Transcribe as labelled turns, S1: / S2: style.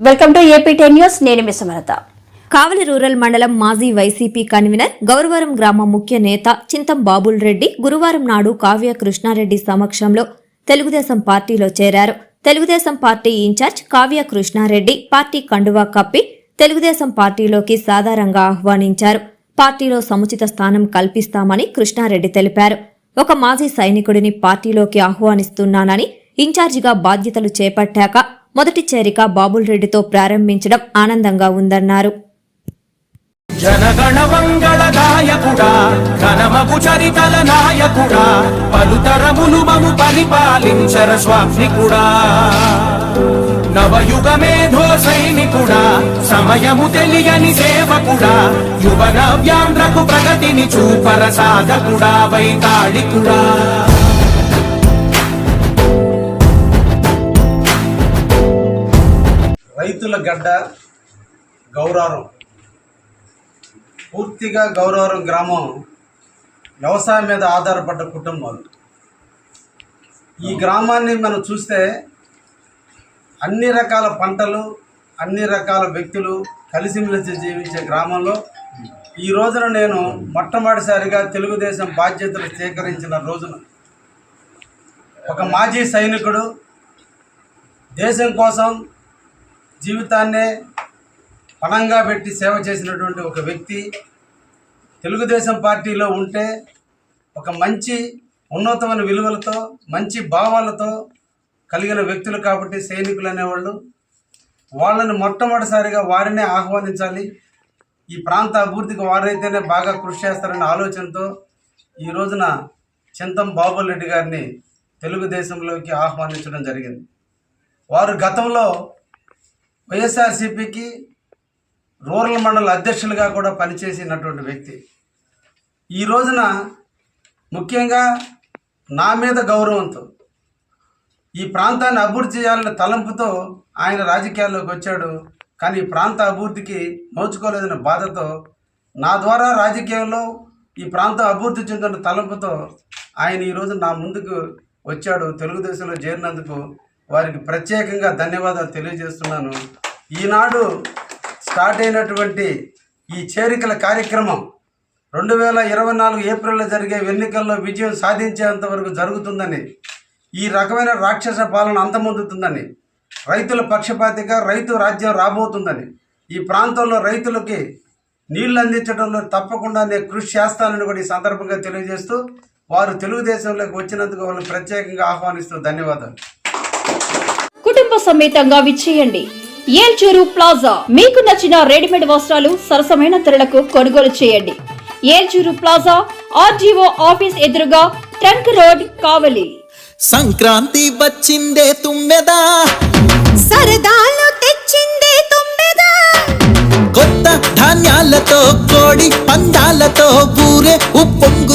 S1: Welcome to AP ten news. నేను మీ సుమలత.
S2: కావలి rural మండలం మాజీ వైసీపీ కన్వీనర్ గౌరవరం గ్రామ ముఖ్య నేత చింతం బాబుల్ రెడ్డి గురువారం నాడు కావ్య కృష్ణారెడ్డి సమక్షంలో తెలుగుదేశం పార్టీలో చేరారు. Telugu Desam party in-charge Kavya Krishna Reddy party కండువా కప్పి తెలుగుదేశం పార్టీలోకి సాధారణంగా ఆహ్వానించారు. పార్టీలో సముచిత స్థానం కల్పిస్తామని కృష్ణారెడ్డి తెలిపారు. ఒక మాజీ సైనికుడిని పార్టీలోకి ఆహ్వానిస్తున్నానని ఇన్ఛార్జిగా బాధ్యతలు చేపట్టాక మొదటి చేరిక బాబుల్ రెడ్డితో ప్రారంభించడం ఆనందంగా ఉందన్నారు.
S3: జనగణ మంగళ గాయకుడా ఘనమగు చరితల నాయకుడా పలుతరములు మము పరిపాలించర స్వామికుడా. నవయుగ మేధో సైనికుడా సమయము తెలియని సేవకుడా యువ నవ్యాంధ్రకు ప్రగతిని చూపర సాధకుడా వైతాళికుడా.
S4: రైతుల గడ్డ గౌరవరం పూర్తిగా గౌరవరం గ్రామం వ్యవసాయం మీద ఆధారపడ్డ కుటుంబాలు ఈ గ్రామాన్ని మనం చూస్తే అన్ని రకాల పంటలు అన్ని రకాల వ్యక్తులు కలిసిమెలిసి జీవించే గ్రామంలో ఈ రోజున నేను మొట్టమొదటిసారిగా తెలుగుదేశం బాధ్యతలు స్వీకరించిన రోజున ఒక మాజీ సైనికుడు దేశం కోసం జీవితాన్నే పణంగా పెట్టి సేవ చేసినటువంటి ఒక వ్యక్తి తెలుగుదేశం పార్టీలో ఉంటే ఒక మంచి ఉన్నతమైన విలువలతో మంచి భావాలతో కలిగిన వ్యక్తులు కాబట్టి సైనికులు అనేవాళ్ళు వాళ్ళని మొట్టమొదటిసారిగా వారినే ఆహ్వానించాలి. ఈ ప్రాంత అభివృద్ధికి వారైతేనే బాగా కృషి చేస్తారనే ఆలోచనతో ఈ రోజున చింతం బాబుల్ రెడ్డి గారిని తెలుగుదేశంలోకి ఆహ్వానించడం జరిగింది. వారు గతంలో వైఎస్ఆర్సీపీకి రూరల్ మండల అధ్యక్షులుగా కూడా పనిచేసినటువంటి వ్యక్తి. ఈ రోజున ముఖ్యంగా నా మీద గౌరవంతో ఈ ప్రాంతాన్ని అభివృద్ధి చేయాలనే తలంపుతో ఆయన రాజకీయాల్లోకి వచ్చాడు. కానీ ఈ ప్రాంత అభివృద్ధికి నోచుకోలేదనే బాధతో నా ద్వారా రాజకీయంలో ఈ ప్రాంతం అభివృద్ధి చెందిన తలంపుతో ఆయన ఈరోజు నా ముందుకు వచ్చాడు. తెలుగుదేశంలో చేరినందుకు వారికి ప్రత్యేకంగా ధన్యవాదాలు తెలియజేస్తున్నాను. ఈనాడు స్టార్ట్ అయినటువంటి ఈ చేరికల కార్యక్రమం రెండు వేల ఇరవై నాలుగు ఏప్రిల్లో జరిగే ఎన్నికల్లో విజయం సాధించేంత వరకు జరుగుతుందని ఈ రకమైన రాక్షస పాలన అంతమొందుతుందని రైతుల పక్షపాతిగా రైతు రాజ్యం రాబోతుందని ఈ ప్రాంతంలో రైతులకి నీళ్ళు అందించడంలో తప్పకుండా నేను కృషి చేస్తానని కూడా ఈ సందర్భంగా తెలియజేస్తూ వారు తెలుగుదేశంలోకి వచ్చినందుకు వాళ్ళని ప్రత్యేకంగా ఆహ్వానిస్తూ ధన్యవాదాలు.
S1: కుటుంబ సమేతంగా విచ్చేయండి. ఏల్చూరు ప్లాజా. మీకు నచ్చిన రెడీమేడ్ వస్త్రాలు సరసమైన ధరలకు కొనుగోలు చేయండి. ఏల్చూరు ప్లాజా ఆర్జీఓ ఆఫీస్ ఎదురుగా ట్రంక్ రోడ్ కావలి.
S5: సంక్రాంతి వచ్చిందే తుమ్మెదా?
S6: సరదాలు తెచ్చిందే తుమ్మెదా?
S5: కొత్త ధాన్యాలతో కోడి పందాలతో ఊరే ఉప్పొంగు